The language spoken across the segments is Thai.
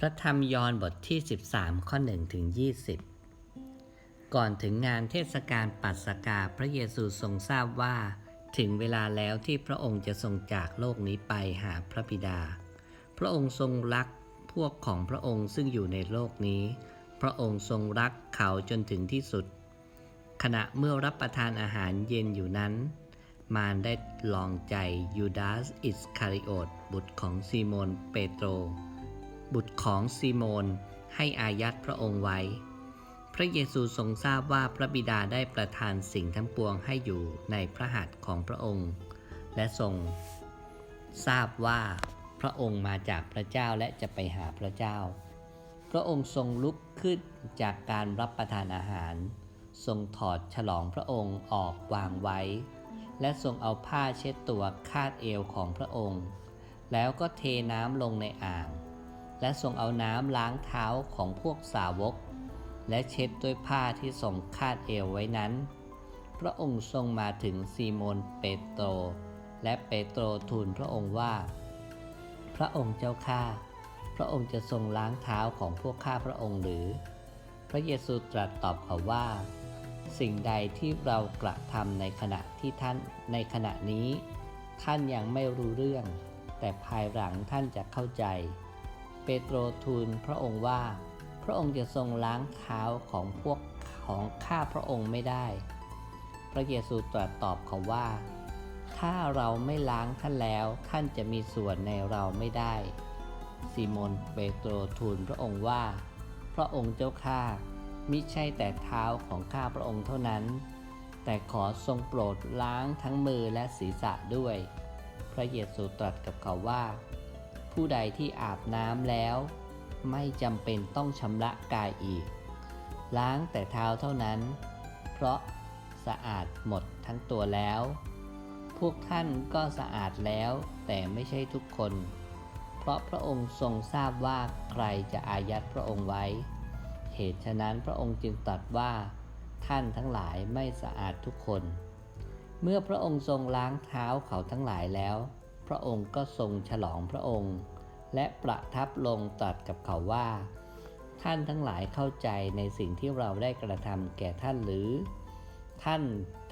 พระธรรมยอห์นบทที่ 13 ข้อ1ถึง20 ก่อนถึงงานเทศกาลปัสกาพระเยซูทรงทราบว่า ถึงเวลาแล้วที่พระองค์จะทรงจากโลกนี้ไปหาพระบิดา พระองค์ทรงรักพวกของพระองค์ซึ่งอยู่ในโลกนี้ พระองค์ทรงรักเขาจนถึงที่สุด ขณะเมื่อรับประทานอาหารเย็นอยู่นั้น มารได้ลองใจยูดาสอิสคาริโอตบุตรของซีโมนเปโตร บุตรของซีโมนให้อายัดพระองค์ไว้ พระเยซูทรงทราบว่าพระบิดาได้ประทานสิ่งทั้งปวงให้อยู่ในพระหัตถ์ของพระองค์ และทรง ทราบว่าพระองค์มาจากพระเจ้าและจะไปหาพระเจ้า พระองค์ทรงลุกขึ้นจากการรับประทานอาหาร ทรงถอดฉลองพระองค์ออกวางไว้ และทรงเอาผ้าเช็ดตัวคาดเอวของพระองค์ แล้วก็เทน้ำลงในอ่าง และทรงเอาน้ำล้างเท้าของพวกสาวก และเช็ดด้วยผ้าที่ทรงคาดเอวไว้นั้น พระองค์ทรงมาถึงซีโมนเปโตร และเปโตรทูลพระองค์ว่า พระองค์เจ้าข้าพระองค์จะทรงล้างเท้าของพวกข้าพระองค์หรือ พระเยซูตรัสตอบเขาว่า สิ่งใดที่เรากระทำในขณะที่ท่านในขณะนี้ ท่านยังไม่รู้เรื่อง แต่ภายหลังท่านจะเข้าใจ ปโตรทูลพระองค์ว่า พระองค์จะทรงล้างเท้าของพวกของข้าพระองค์ไม่ได้ พระเยซูตรัสตอบเขาว่า ถ้าเราไม่ล้างท่านแล้วท่านจะมีส่วนในเราไม่ได้ซีโมนเปโตรทูลพระองค์ว่า พระองค์เจ้าข้ามิใช่แต่เท้าของข้าพระองค์เท่านั้น แต่ขอทรงโปรดล้างทั้งมือและศีรษะด้วย พระเยซูตรัสกับเขาว่า ผู้ใดที่อาบน้ำแล้ว ไม่จำเป็นต้องชำระกายอีก ล้างแต่เท้าเท่านั้น เพราะสะอาดหมดทั้งตัวแล้ว พวกท่านก็สะอาดแล้วแต่ไม่ใช่ทุกคน เพราะพระองค์ทรงทราบว่าใครจะอายัดพระองค์ไว้ เหตุฉะนั้นพระองค์จึงตรัสว่าท่านทั้งหลายไม่สะอาดทุกคน เมื่อพระองค์ทรงล้างเท้าเขาทั้งหลายแล้ว พระองค์ก็ทรงฉลองพระองค์ และประทับลงตรัสกับเขาว่า ท่านทั้งหลายเข้าใจในสิ่งที่เราได้กระทำแก่ท่านหรือ ท่าน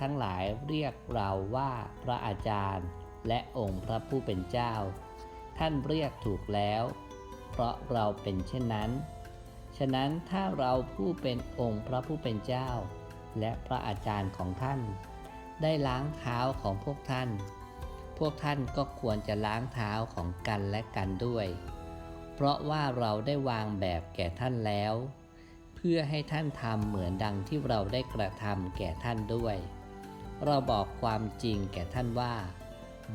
ทั้งหลายเรียกเราว่าพระอาจารย์ และองค์พระผู้เป็นเจ้า ท่านเรียกถูกแล้ว เพราะเราเป็นเช่นนั้น ฉะนั้นถ้าเราผู้เป็นองค์พระผู้เป็นเจ้า และพระอาจารย์ของท่าน ได้ล้างเท้าของพวกท่าน พวกท่านก็ควรจะล้างเท้าของกันและกันด้วย เพราะว่าเราได้วางแบบแก่ท่านแล้ว เพื่อให้ท่านทำเหมือนดังที่เราได้กระทำแก่ท่านด้วย เราบอกความจริงแก่ท่านว่า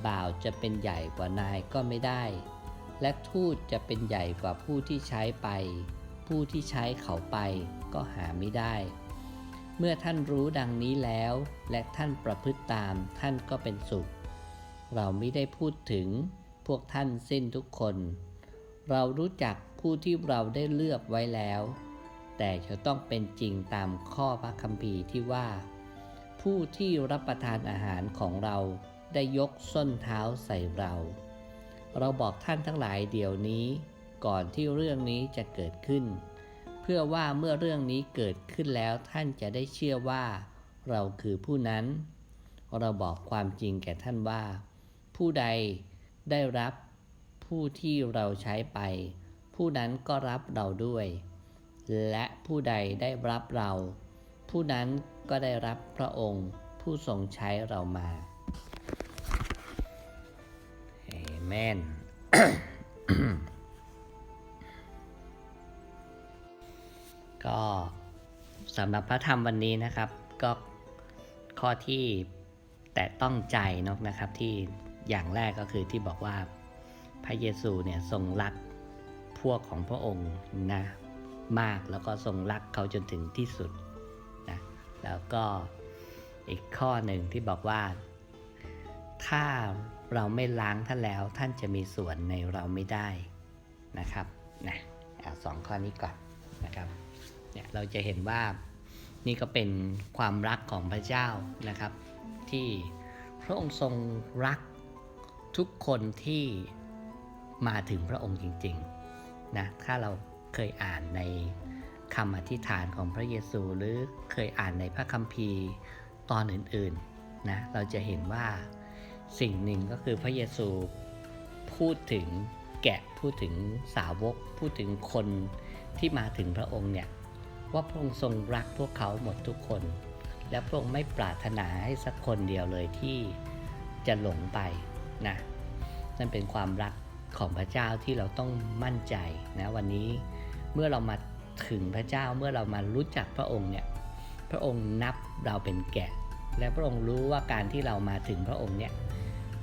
บ่าวจะเป็นใหญ่กว่านายก็ไม่ได้ และทูตจะเป็นใหญ่กว่าผู้ที่ใช้ไป ผู้ที่ใช้เขาไปก็หาไม่ได้เมื่อท่านรู้ดังนี้แล้ว และท่านประพฤติตามท่านก็เป็นสุข เราไม่ได้พูดถึงพวกท่านสิ้นทุกคน เรารู้จักผู้ที่เราได้เลือกไว้แล้ว แต่จะต้องเป็นจริงตามข้อพระคัมภีร์ที่ว่า ผู้ที่รับประทานอาหารของเราได้ยกส้นเท้าใส่เรา เราบอกท่านทั้งหลายเดี๋ยวนี้ก่อนที่เรื่องนี้จะเกิดขึ้น เพื่อว่าเมื่อเรื่องนี้เกิดขึ้นแล้วท่านจะได้เชื่อว่า เราคือผู้นั้น เราบอกความจริงแก่ท่านว่า ผู้ใดได้รับผู้ที่เราใช้ไป ผู้นั้นก็รับเราด้วย และผู้ใดได้รับเรา ผู้นั้นก็ได้รับพระองค์ผู้ทรงใช้เรามาเอเมนก็สำหรับพระธรรมวันนี้นะครับ ก็ข้อที่แต่ต้องใจนกนะครับที่ อย่างแรกก็คือที่บอกว่าพระเยซูเนี่ยทรงรักพวกของพระองค์นะมากแล้วก็ทรงรักเขาจนถึงที่สุดนะแล้วก็อีกข้อหนึ่งที่บอกว่า ถ้าเราไม่ล้างท่านแล้วท่านจะมีส่วนในเราไม่ได้นะครับนะเอาสองข้อนี้ก่อนนะครับเนี่ยเราจะเห็นว่านี่ก็เป็นความรักของพระเจ้านะครับ ที่พระองค์ทรงรัก ทุกคนที่มาถึงพระองค์จริงๆนะถ้าเราเคยอ่านในคำอธิษฐานของพระเยซูหรือเคยอ่านในพระคัมภีร์ตอนอื่นๆนะเราจะเห็นว่าสิ่งหนึ่งก็คือพระเยซูพูดถึงแกะพูดถึงสาวก พูดถึงคนที่มาถึงพระองค์เนี่ยว่าพระองค์ทรงรักพวกเขาหมดทุกคน และพระองค์ไม่ปรารถนาให้สักคนเดียวเลยที่จะหลงไป นะนั่นเป็นความรักของพระเจ้าที่เราต้องมั่นใจนะวันนี้เมื่อเรามาถึงพระเจ้าเมื่อเรามารู้จักพระองค์เนี่ยพระองค์นับเราเป็นแกะ และพระองค์รู้ว่าการที่เรามาถึงพระองค์เนี่ย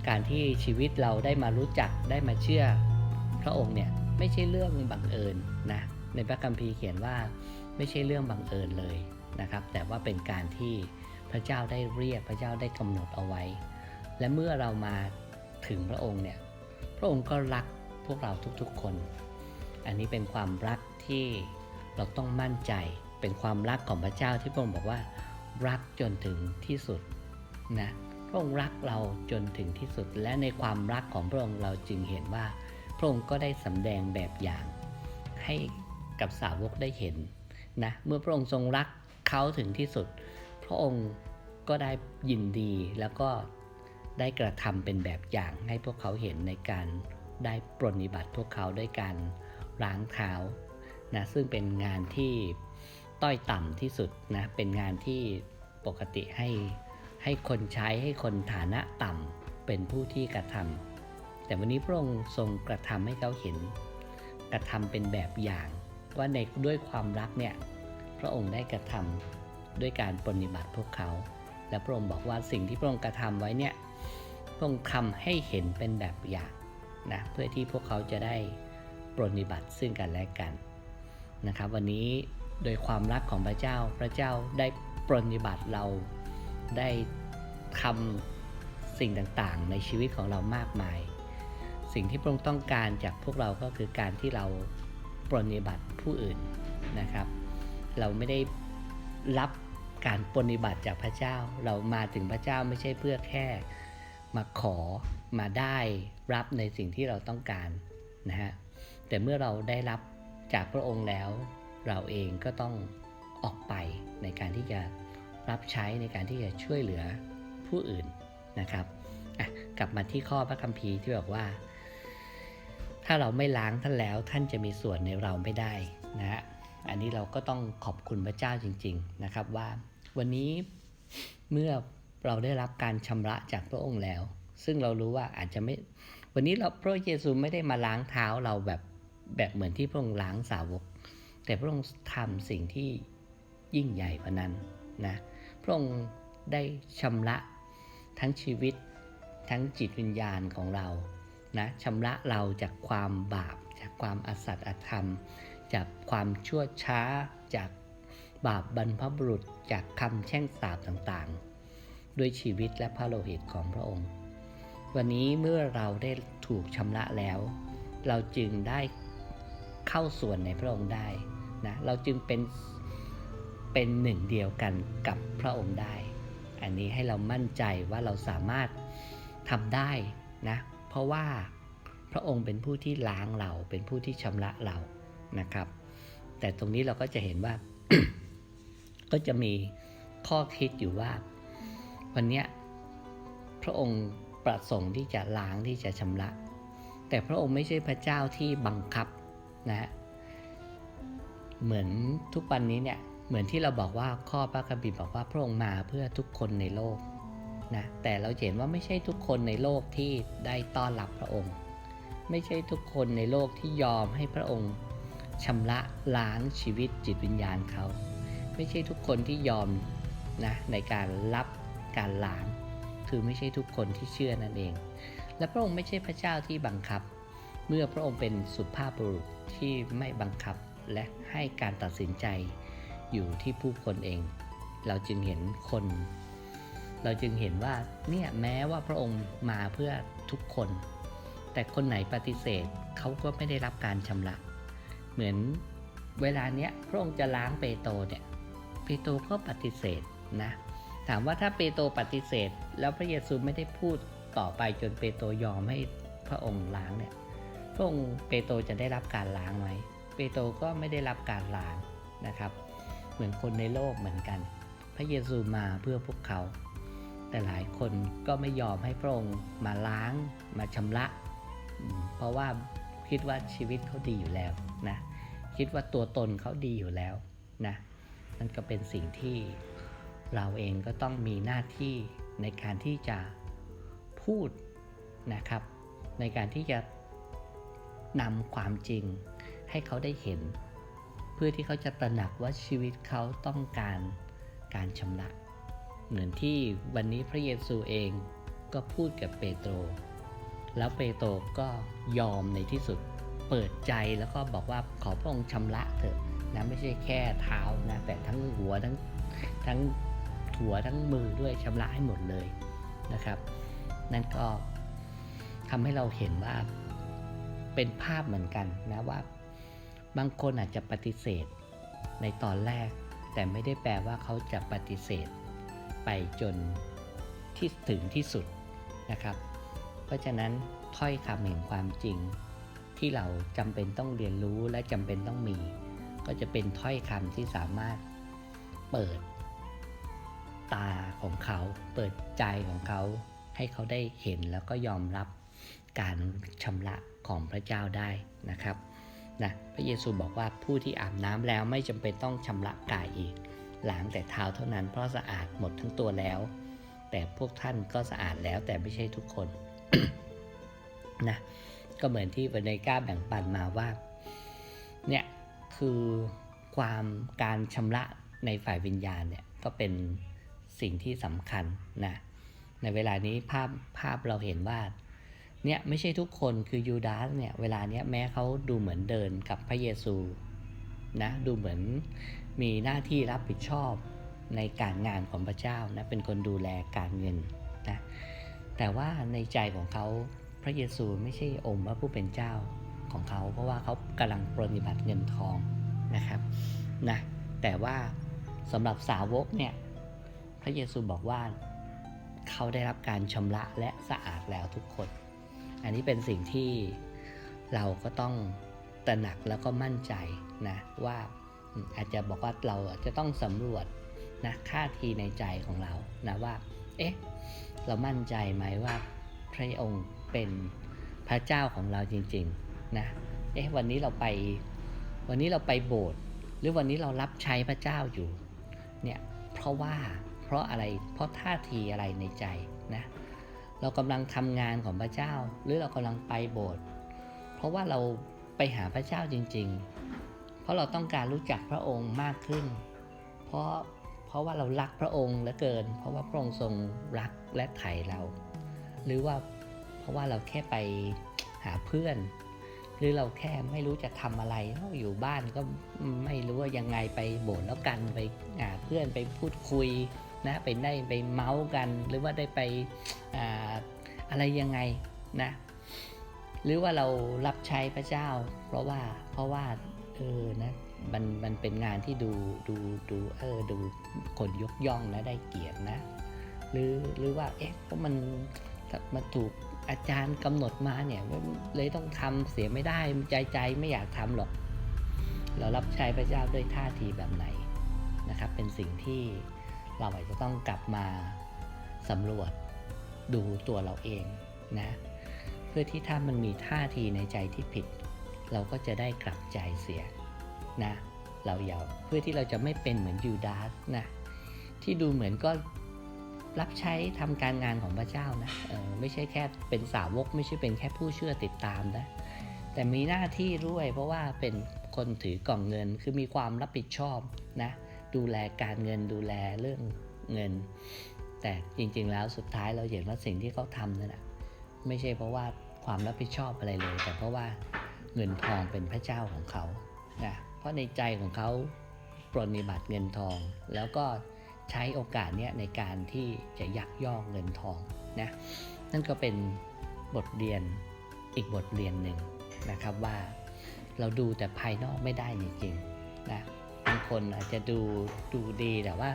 การที่ชีวิตเราได้มารู้จักได้มาเชื่อพระองค์เนี่ยไม่ใช่เรื่องบังเอิญนะในพระคัมภีร์เขียนว่าไม่ใช่เรื่องบังเอิญเลยนะครับ แต่ว่าเป็นการที่พระเจ้าได้เรียกพระเจ้าได้กำหนดเอาไว้ และเมื่อเรามา ถึงพระองค์เนี่ยพระองค์ก็รักพวกเราทุกๆคน อันนี้เป็นความรักที่เราต้องมั่นใจ เป็นความรักของพระเจ้าที่พระองค์บอกว่า รักจนถึงที่สุดนะพระองค์รักเราจนถึงที่สุด และในความรักของพระองค์เราจึงเห็นว่า พระองค์ก็ได้สำแดงแบบอย่าง ให้กับสาวกได้เห็นนะเมื่อพระองค์ทรงรักเขาถึงที่สุด พระองค์ก็ได้ยินดีแล้วก็ ได้กระทำเป็นแบบอย่างให้พวกเขาเห็นในการได้ปรนนิบัติพวกเขาด้วยการล้างเท้านะซึ่งเป็นงานที่ต้อยต่ำที่สุดนะเป็นงานที่ปกติให้ให้คนใช้ให้คนฐานะต่ำเป็นผู้ที่กระทำแต่วันนี้พระองค์ทรงกระทำให้เขาเห็น กระทำเป็นแบบอย่าง ว่าในด้วยความรักเนี่ยพระองค์ได้กระทำด้วยการปรนนิบัติพวกเขา และพระองค์บอกว่าสิ่งที่พระองค์กระทำไว้เนี่ย พระองค์ทำให้เห็นเป็นแบบอย่างนะเพื่อที่พวกเขาจะได้ปรนนิบัติซึ่งกันและกันนะครับ วันนี้โดยความรักของพระเจ้าพระเจ้าได้ปรนนิบัติเราได้ทำสิ่งต่างๆ ในชีวิตของเรามากมาย สิ่งที่พระองค์ต้องการจากพวกเราก็คือการที่เราปรนนิบัติผู้อื่นนะครับ เราไม่ได้รับการปรนนิบัติจากพระเจ้า เรามาถึงพระเจ้าไม่ใช่เพื่อแค่ มาขอมาได้รับในสิ่งที่เราต้องการนะฮะแต่เมื่อเราได้รับจากพระองค์แล้ว เราเองก็ต้องออกไปในการที่จะรับใช้ในการที่จะช่วยเหลือผู้อื่นนะครับกลับมาที่ข้อพระคัมภีร์ที่บอกว่า ถ้าเราไม่ล้างท่านแล้วท่านจะมีส่วนในเราไม่ได้นะฮะอันนี้เราก็ต้องขอบคุณพระเจ้าจริง ๆนะครับว่าวันนี้เมื่อ เราได้รับการชำระจากพระองค์แล้ว ซึ่งเรารู้ว่าอาจจะไม่ วันนี้เราพระเยซูไม่ได้มาล้างเท้าเราแบบแบบเหมือนที่พระองค์ล้างสาวก แต่พระองค์ทำสิ่งที่ยิ่งใหญ่กว่านั้นนะ พระองค์ได้ชำระทั้งชีวิตทั้งจิตวิญญาณของเรานะชำระเราจากความบาป จากความอสัตย์อธรรม จากความชั่วช้า จากบาปบรรพบุรุษ จากคำแช่งสาปต่างๆ ด้วยชีวิตและพระโลหิตของพระองค์ วันนี้เมื่อเราได้ถูกชำระแล้ว เราจึงได้เข้าส่วนในพระองค์ได้นะเราจึงเป็นเป็นหนึ่งเดียวกันกับพระองค์ได้ อันนี้ให้เรามั่นใจว่าเราสามารถทำได้นะ เพราะว่าพระองค์เป็นผู้ที่ล้างเรา เป็นผู้ที่ชำระเรานะครับ แต่ตรงนี้เราก็จะเห็นว่า ก็จะมีข้อคิดอยู่ว่า วันนี้พระองค์ประสงค์ที่จะล้างที่จะชำระ แต่พระองค์ไม่ใช่พระเจ้าที่บังคับนะฮะเหมือนทุกวันนี้เนี่ยเหมือนที่เราบอกว่าข้อพระคัมภีร์บอกว่าพระองค์มาเพื่อทุกคนในโลกนะแต่เราเห็นว่าไม่ใช่ทุกคนในโลกที่ได้ต้อนรับพระองค์ ไม่ใช่ทุกคนในโลกที่ยอมให้พระองค์ชำระล้างชีวิตจิตวิญญาณเขา ไม่ใช่ทุกคนที่ยอมนะในการรับ การล้าง คือไม่ใช่ทุกคนที่เชื่อนั่นเอง และพระองค์ไม่ใช่พระเจ้าที่บังคับ เมื่อพระองค์เป็นสุภาพบุรุษที่ไม่บังคับและให้การตัดสินใจอยู่ที่ผู้คนเอง เราจึงเห็นคน เราจึงเห็นว่าเนี่ยแม้ว่าพระองค์มาเพื่อทุกคน แต่คนไหนปฏิเสธเขาก็ไม่ได้รับการชำระ เหมือนเวลาเนี้ยพระองค์จะล้างเปโตรเนี่ยเปโตรก็ปฏิเสธนะ ถามว่าถ้าเปโตรปฏิเสธ แล้วพระเยซูไม่ได้พูดต่อไปจนเปโตรยอมให้พระองค์ล้างเนี่ยพระองค์เปโตรจะได้รับการล้างไหมเปโตรก็ไม่ได้รับการล้างนะครับ เหมือนคนในโลกเหมือนกัน พระเยซูมาเพื่อพวกเขา แต่หลายคนก็ไม่ยอมให้พระองค์มาล้างมาชำระ เพราะว่าคิดว่าชีวิตเขาดีอยู่แล้วนะคิดว่าตัวตนเขาดีอยู่แล้วนะนั่นก็เป็นสิ่งที่ เราเองก็ต้องมีหน้าที่ในการที่จะพูดนะครับ ในการที่จะนำความจริงให้เขาได้เห็น เพื่อที่เขาจะตระหนักว่าชีวิตเขาต้องการการชำระ เหมือนที่วันนี้พระเยซูเองก็พูดกับเปโตร แล้วเปโตรก็ยอมในที่สุดเปิดใจแล้วก็บอกว่าขอพระองค์ชำระเถอะนะไม่ใช่แค่เท้านะแต่ทั้งหัวทั้งทั้ง หัวทั้งมือด้วยชำระให้หมดเลยนะครับ นั่นก็ทำให้เราเห็นว่าเป็นภาพเหมือนกันนะว่า บางคนอาจจะปฏิเสธในตอนแรก แต่ไม่ได้แปลว่าเขาจะปฏิเสธ ไปจนที่ถึงที่สุดนะครับ เพราะฉะนั้นถ้อยคำแห่งความจริง ที่เราจำเป็นต้องเรียนรู้และจำเป็นต้องมี ก็จะเป็นถ้อยคำที่สามารถเปิด ตาของเขา เปิดใจของเขา ให้เขาได้เห็นแล้วก็ยอมรับการชำระของพระเจ้าได้นะครับนะพระเยซูบอกว่าผู้ที่อาบน้ำแล้วไม่จำเป็นต้องชำระกายอีกล้างแต่เท้าเท่านั้นเพราะสะอาดหมดทั้งตัวแล้ว แต่พวกท่านก็สะอาดแล้วแต่ไม่ใช่ทุกคนนะก็เหมือนที่วันในก้าแบ่งปันมาว่าเนี่ยคือความการชำระในฝ่ายวิญญาณเนี่ยก็เป็น สิ่งที่สำคัญนะในเวลานี้ภาพภาพเราเห็นว่าเนี่ยไม่ใช่ทุกคนคือยูดาสเนี่ยเวลาเนี้ยแม้เขาดูเหมือนเดินกับพระเยซูนะดูเหมือนมีหน้าที่รับผิดชอบในการงานของพระเจ้านะเป็นคนดูแลการเงินนะแต่ว่าในใจของเขาพระเยซูไม่ใช่องค์พระผู้เป็นเจ้าของเขา เพราะว่าเขากำลังปรนิบัติเงินทองนะครับนะแต่ว่าสำหรับสาวกเนี่ย ระเยซูบอกว่าเขาได้รับการชำระและสะอาดแล้วทุกคน อันนี้เป็นสิ่งที่เราก็ต้องตระหนักแล้วก็มั่นใจนะว่าอาจจะบอกว่าเราจะต้องสำรวจนะค่าทีในใจของเรานะว่า เอ๊ะ เรามั่นใจไหมว่าพระองค์เป็นพระเจ้าของเราจริงๆนะ เอ๊ะ วันนี้เราไป วันนี้เราไปโบสถ์หรือวันนี้เรารับใช้พระเจ้าอยู่ เนี่ย เพราะว่า เพราะอะไรเพราะท่าทีอะไรในใจนะเรากำลังทำงานของพระเจ้า หรือเรากำลังไปโบสถ์เพราะว่าเราไปหาพระเจ้าจริง ๆ เพราะเราต้องการรู้จักพระองค์มากขึ้น เพราะเพราะว่าเรารักพระองค์เหลือเกิน เพราะว่าพระองค์ทรงรักและไถ่เรา หรือว่าเพราะว่าเราแค่ไปหาเพื่อน หรือเราแค่ไม่รู้จะทำอะไรอยู่บ้านก็ไม่รู้ว่ายังไงไปโบสถ์แล้วกันไปหาเพื่อนไปพูดคุย นะไปได้ไปเมาส์กัน หรือว่าได้ไปออะไรยังไงนะหรือว่าเรารับใช้พระเจ้า เพราะว่าเพราะว่าเออนะมันมันเป็นงานที่ดูดูดูเออดูคนยกย่องนะได้เกียรตินะ หรือหรือว่าเอ๊ะเพราะมันมันถูกอาจารย์กำหนดมาเนี่ยเลยต้องทำเสียไม่ได้ใจใจไม่อยากทำหรอก เรารับใช้พระเจ้าด้วยท่าทีแบบไหนนะครับ เป็นสิ่งที่ เราอาจจะต้องกลับมาสำรวจดูตัวเราเองนะ เพื่อที่ถ้ามันมีท่าทีในใจที่ผิด เราก็จะได้กลับใจเสียนะ เราอย่าเพื่อที่เราจะไม่เป็นเหมือนยูดาสนะที่ดูเหมือนก็รับใช้ทำการงานของพระเจ้านะเออไม่ใช่แค่เป็นสาวก ไม่ใช่เป็นแค่ผู้เชื่อติดตามนะ แต่มีหน้าที่ด้วยเพราะว่าเป็นคนถือกล่องเงินคือมีความรับผิดชอบนะ ดูแลการเงินดูแลเรื่องเงิน แต่จริงๆแล้วสุดท้ายเราเห็นว่าสิ่งที่เขาทำนั่นแหะไม่ใช่เพราะว่าความรับผิดชอบอะไรเลย แต่เพราะว่าเงินทองเป็นพระเจ้าของเขานะเพราะในใจของเขาปรนนิบัติเงินทอง แล้วก็ใช้โอกาสเนี้ยในการที่จะยักยอกเงินทองนะนั่นก็เป็นบทเรียนอีกบทเรียนหนึ่งนะครับว่าเราดูแต่ภายนอกไม่ได้จริงๆนะ บางคนอาจจะดูดูดีแต่ว่า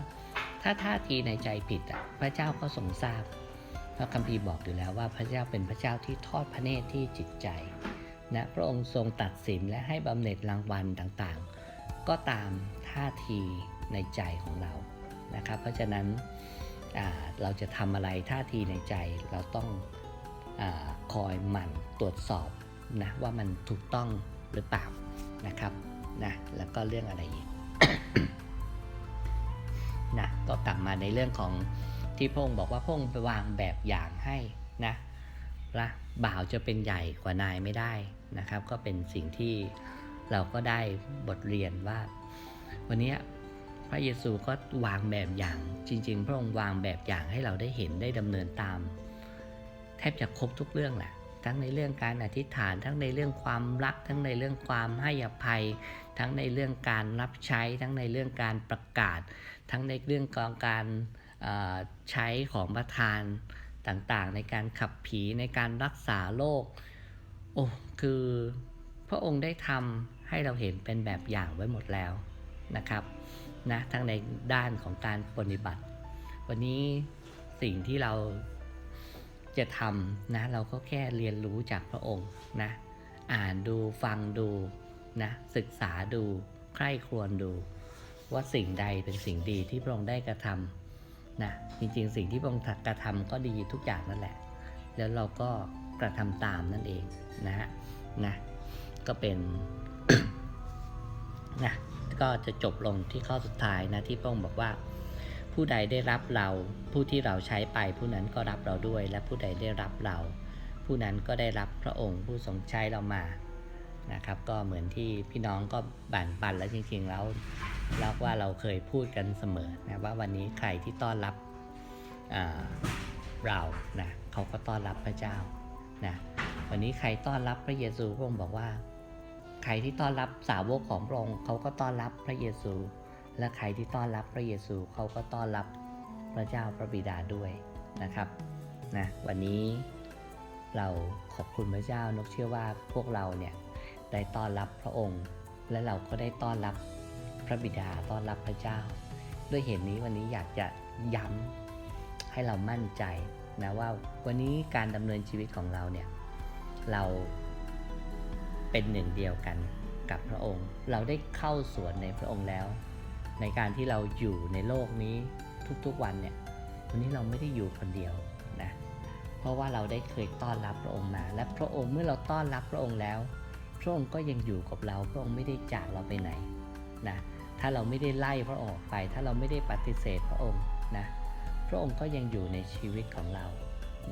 ถ้าท่าทีในใจผิดอะพระเจ้าก็ทรงทราบเพราะคัมภีร์บอกอยู่แล้วว่าพระเจ้าเป็นพระเจ้าที่ทอดพระเนตรที่จิตใจนะพระองค์ทรงตัดสินและให้บำเหน็จรางวัลต่างๆ ก็ตามท่าทีในใจของเรานะครับ เพราะฉะนั้นเราจะทำอะไรท่าทีในใจเราต้องอคอยหมั่นตรวจสอบนะว่ามันถูกต้องหรือเปล่านะครับนะแล้วก็เรื่องอะไรอีก นะก็กลับมาในเรื่องของที่พงค์บอกว่าพงค์ไปวางแบบอย่างให้นะละบ่าวจะเป็นใหญ่กว่านายไม่ได้นะครับ ก็เป็นสิ่งที่เราก็ได้บทเรียนว่า วันนี้พระเยซูก็วางแบบอย่างจริง ๆ พระองค์วางแบบอย่างให้เราได้เห็นได้ดำเนินตาม แทบจะครบทุกเรื่องแหละทั้งในเรื่องการอธิษฐาน ทั้งในเรื่องความรัก ทั้งในเรื่องความให้อภัย ทั้งในเรื่องการรับใช้ทั้งในเรื่องการประกาศ ทั้งในเรื่องของการใช้ของประทานต่างๆ ในการขับผีในการรักษาโรคโอ้คือพระองค์ได้ทำให้เราเห็นเป็นแบบอย่างไว้หมดแล้วนะครับนะทั้งในด้านของการปฏิบัติ วันนี้สิ่งที่เราจะทำนะเราก็แค่เรียนรู้จากพระองค์นะอ่านดูฟังดู นะศึกษาดูใคร่ครวญดู ว่าสิ่งใดเป็นสิ่งดีที่พระองค์ได้กระทำนะจริงๆ สิ่งที่พระองค์กระทำก็ดีทุกอย่างนั่นแหละ แล้วเราก็กระทำตามนั่นเองนะฮะนะก็เป็นนะก็จะจบลงที่ข้อสุดท้ายนะที่พระองค์บอกว่า ผู้ใดได้รับเราผู้ที่เราใช้ไป ผู้นั้นก็รับเราด้วย และผู้ใดได้รับเรา ผู้นั้นก็ได้รับพระองค์ผู้ทรงใช้เรามา นะครับ ก็เหมือนที่พี่น้องก็บั่นปันแล้วจริงๆแล้วเราว่าเราเคยพูดกันเสมอนะว่าวันนี้ใครที่ต้อนรับเรานะเขาก็ต้อนรับพระเจ้านะวันนี้ใครต้อนรับพระเยซูพระองค์บอกว่า ใครที่ต้อนรับสาวกของพระองค์เขาก็ต้อนรับพระเยซู และใครที่ต้อนรับพระเยซูเขาก็ต้อนรับพระเจ้าพระบิดาด้วยนะครับนะวันนี้เราขอบคุณพระเจ้านกเชื่อว่าพวกเราเนี่ย ได้ต้อนรับพระองค์ และเราก็ได้ต้อนรับพระบิดาต้อนรับพระเจ้า ด้วยเหตุนี้วันนี้อยากจะย้ำให้เรามั่นใจนะว่าวันนี้การดำเนินชีวิตของเราเนี่ยเราเป็นหนึ่งเดียวกันกับพระองค์ เราได้เข้าสวนในพระองค์แล้ว ในการที่เราอยู่ในโลกนี้ทุกๆวันเนี่ยวันนี้เราไม่ได้อยู่คนเดียวนะเพราะว่าเราได้เคยต้อนรับพระองค์มา และพระองค์เมื่อเราต้อนรับพระองค์แล้ว พระองค์ก็ยังอยู่กับเรา พระองค์ไม่ได้จากเราไปไหนนะ ถ้าเราไม่ได้ไล่พระองค์ออกไป ถ้าเราไม่ได้ปฏิเสธพระองค์นะ พระองค์ก็ยังอยู่ในชีวิตของเรา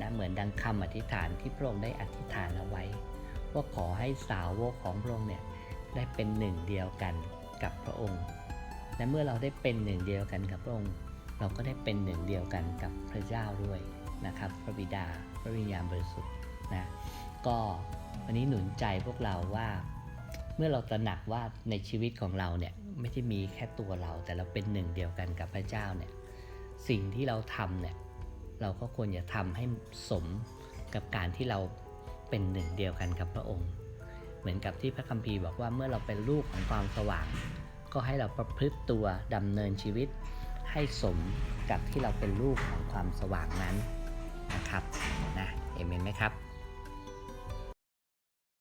นะ เหมือนดังคำอธิษฐานที่พระองค์ได้อธิษฐานเอาไว้ ว่าขอให้สาวกของพระองค์เนี่ยได้เป็นหนึ่งเดียวกันกับพระองค์ และเมื่อเราได้เป็นหนึ่งเดียวกันกับพระองค์ เราก็ได้เป็นหนึ่งเดียวกันกับพระเจ้าด้วยนะครับ พระบิดา พระวิญญาณบริสุทธิ์นะ ก็วันนี้หนุนใจพวกเราว่า เมื่อเราตระหนักว่าในชีวิตของเราเนี่ยไม่ใช่มีแค่ตัวเรา แต่เราเป็นหนึ่งเดียวกันกับพระเจ้าเนี่ยสิ่งที่เราทำเนี่ยเราก็ควรจะทำให้สมกับการที่เราเป็นหนึ่งเดียวกันกับพระองค์ เหมือนกับที่พระคัมภีร์บอกว่าเมื่อเราเป็นลูกของความสว่าง ก็ให้เราประพฤติตัวดำเนินชีวิต ให้สมกับที่เราเป็นลูกของความสว่างนั้นนะครับนะเอเมนไหมครับ